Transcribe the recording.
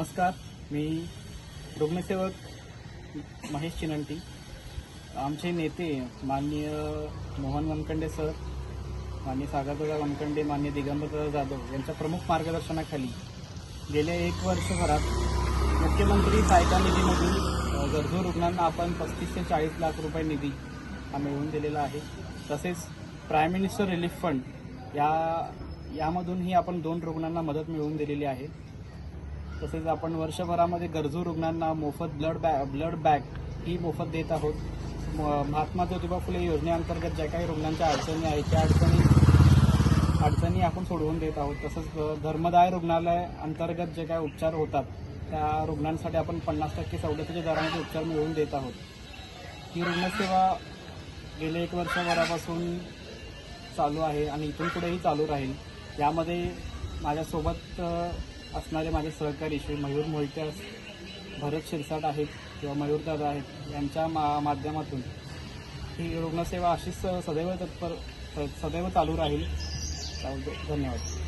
नमस्कार मी रुग्णसेवक महेश चिनंटी. आमचे नेते माननीय मोहन वनखंडे सर माननीय सागरदादा वनखंडे माननीय दिगंबरदादा जाधव यांच्या प्रमुख मार्गदर्शनाखाली गेल्या एक वर्षभरात मुख्यमंत्री सहायता निधीमधून गरजू रुग्णांना आपण पस्तीस ते चाळीस लाख रुपये निधी हा मिळवून दिलेला आहे. तसेच प्राईम मिनिस्टर रिलीफ फंड या यामधूनही आपण दोन रुग्णांना मदत मिळवून दिलेली आहे. तसेच आपण वर्षभरामध्ये गरजू रुग्णांना मोफत ब्लड बॅ ब्लड बॅग ही मोफत देत आहोत. म- महात्मा ज्योतिबा फुले योजनेअंतर्गत ज्या काही रुग्णांच्या अडचणी आहेत त्या अडचणी अडचणी आपण सोडवून देत आहोत. तसंच धर्मदाय रुग्णालय अंतर्गत जे काय उपचार होतात त्या रुग्णांसाठी आपण पन्नास टक्के सवलतीच्या दरामध्ये उपचार मिळवून देत आहोत. ही रुग्णसेवा गेले एक वर्षभरापासून चालू आहे आणि इथून पुढेही चालू राहील. यामध्ये माझ्यासोबत असणारे माझे सहकारी श्री मयूर मोहिते भरत शिरसाट आहेत किंवा मयूरदादा आहेत यांच्या मा माध्यमातून ही रुग्णसेवा अशीच सदैव तत्पर सदैव चालू राहील. धन्यवाद.